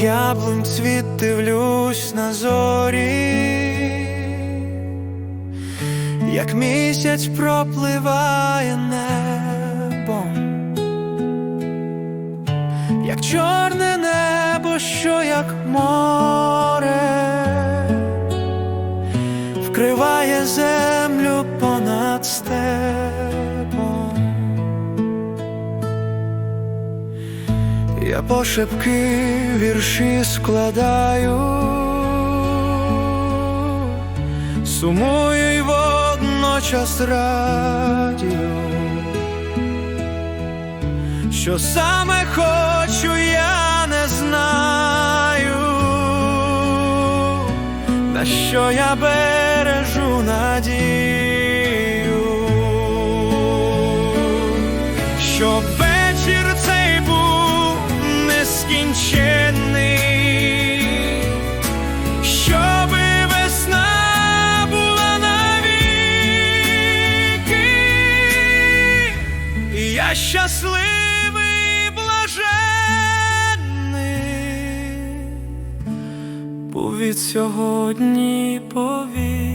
яблунь цвіт дивлюсь на зорі, як місяць пропливає небом, як чорне небо, що як море, вкриває землю Я пошепки вірші складаю, сумую й водночас радію, що саме хочу, я не знаю, на що я бережу надію, щоб вечір нескінченний, щоби весна була навіки, і я щасливий, блаженний, був від сьогодні повік.